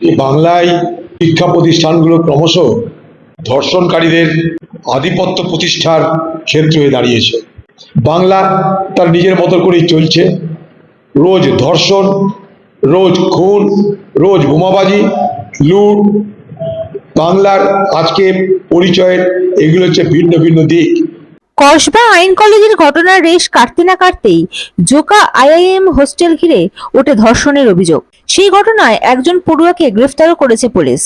বাংলায় শিক্ষা প্রতিষ্ঠানগুলো ক্রমশ ধর্ষণকারীদের আধিপত্য প্রতিষ্ঠার ক্ষেত্র হয়ে দাঁড়িয়েছে। বাংলা তার নিজের মতো করেই চলছে। রোজ ধর্ষণ, রোজ খুন, রোজ বোমাবাজি, লুট, বাংলার আজকে পরিচয়ের এগুলো হচ্ছে ভিন্ন ভিন্ন দিক। কসবা আইন কলেজের ঘটনার রেশ কাটতে না কাটতেই জোকা আইআইএম হোস্টেল ঘিরে ওঠে ধর্ষণের অভিযোগ। সেই ঘটনায় একজন পড়ুয়াকে গ্রেফতারও করেছে পুলিশ।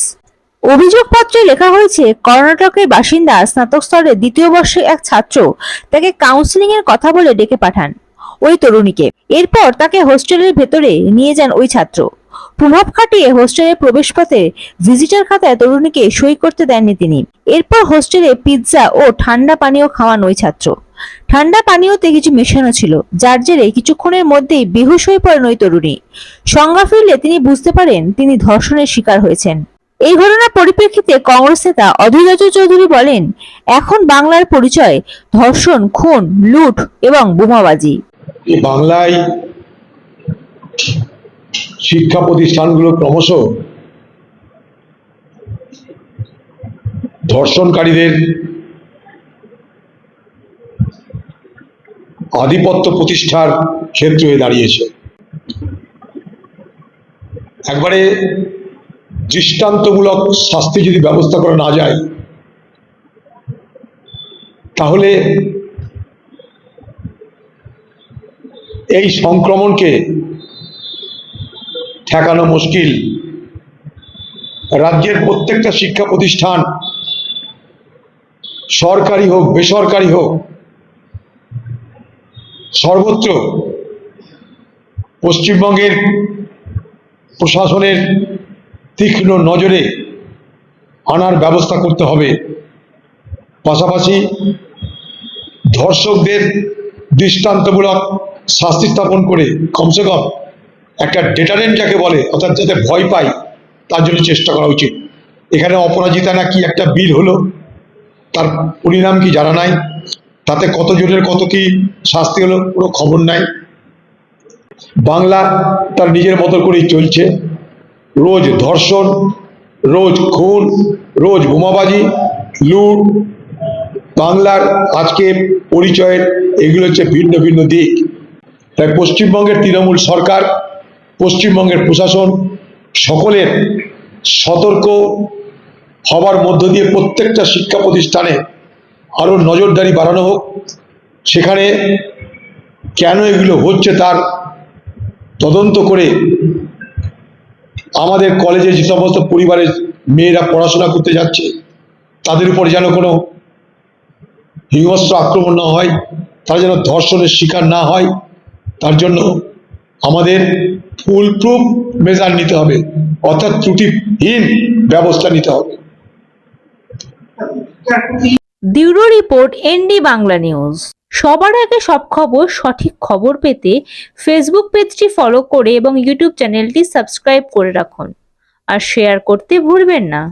অভিযোগপত্রে লেখা হয়েছে, কর্ণাটকের বাসিন্দা স্নাতক স্তরের দ্বিতীয় বর্ষে এক ছাত্র তাকে কাউন্সিলিং এর কথা বলে ডেকে পাঠান ওই তরুণীকে। এরপর তাকে হোস্টেলের ভেতরে নিয়ে যান ওই ছাত্র। প্রভাব খাটিয়ে হোস্টেলের প্রবেশপথে ভিজিটার খাতায় তরুণীকে সই করতে দেননি তিনি। এরপর হোস্টেলে পিৎজা ও ঠান্ডা পানীয় খাওয়ান ওই ছাত্র। ঠান্ডা পানীয়তে কিছু মেশানো ছিল, যার জেরে কিছুক্ষণের মধ্যেই বেহুশ হয়ে পড়েন ওই তরুণী। সংজ্ঞা ফিরলে তিনি বুঝতে পারেন তিনি ধর্ষণের শিকার হয়েছেন। এই ঘটনার পরিপ্রেক্ষিতে কংগ্রেস নেতা অধীর রঞ্জন চৌধুরী বলেন, এখন বাংলার পরিচয় ধর্ষণ, খুন, লুট এবং বোমাবাজি। বাংলায় শিক্ষা প্রতিষ্ঠানগুলো ক্রমশ ধর্ষণকারীদের আধিপত্য প্রতিষ্ঠার ক্ষেত্র হয়ে দাঁড়িয়েছে। একবারে দৃষ্টান্তমূলক শাস্তি যদি ব্যবস্থা করা না যায়, তাহলে এই সংক্রমণকে ঠেকানো মুশকিল। রাজ্যের প্রত্যেকটা শিক্ষা প্রতিষ্ঠান, সরকারি হোক, বেসরকারি হোক সর্বত্র পশ্চিমবঙ্গের প্রশাসনের তীক্ষ্ণ নজরে আনার ব্যবস্থা করতে হবে। পাশাপাশি ধর্ষকদের দৃষ্টান্তমূলক শাস্তি স্থাপন করে কমসে কম একটা ডেটারেন্ট যাকে বলে, অর্থাৎ যাতে ভয় পায়, তার জন্য চেষ্টা করা উচিত। এখানে অপরাজিতা নাকি একটা বিল হলো, তার পরিণাম কি জানা নাই, তাতে কতজনের কত কি শাস্তি হলো পুরো খবর নাই। বাংলা তার নিজের মতো করেই চলছে। রোজ ধর্ষণ, রোজ খুন, রোজ বোমাবাজি, লুট, বাংলার আজকে পরিচয়ের এগুলো হচ্ছে ভিন্ন ভিন্ন দিক। তাই পশ্চিমবঙ্গের তৃণমূল সরকার পশ্চিমবঙ্গের প্রশাসন সকলের সতর্ক হবার মধ্য দিয়ে প্রত্যেকটা শিক্ষা প্রতিষ্ঠানে আরও নজরদারি বাড়ানো হোক। সেখানে কেন এগুলো হচ্ছে তার তদন্ত করে আমাদের কলেজে যে সমস্ত পরিবারের মেয়েরা পড়াশোনা করতে যাচ্ছে, তাদের উপর যেন কোনো হিংস্র আক্রমণ না হয়, তারা যেন ধর্ষণের শিকার না হয়, তার জন্য আমাদের ফুল প্রুফ মেজার নিতে হবে, অর্থাৎ ত্রুটিহীন ব্যবস্থা নিতে হবে। Bureau report, ND Bangla news. সবার আগে সব খবর, সঠিক খবর পেতে ফেসবুক পেজটি ফলো করে এবং ইউটিউব চ্যানেলটি সাবস্ক্রাইব করে রাখুন। আর শেয়ার করতে ভুলবেন না।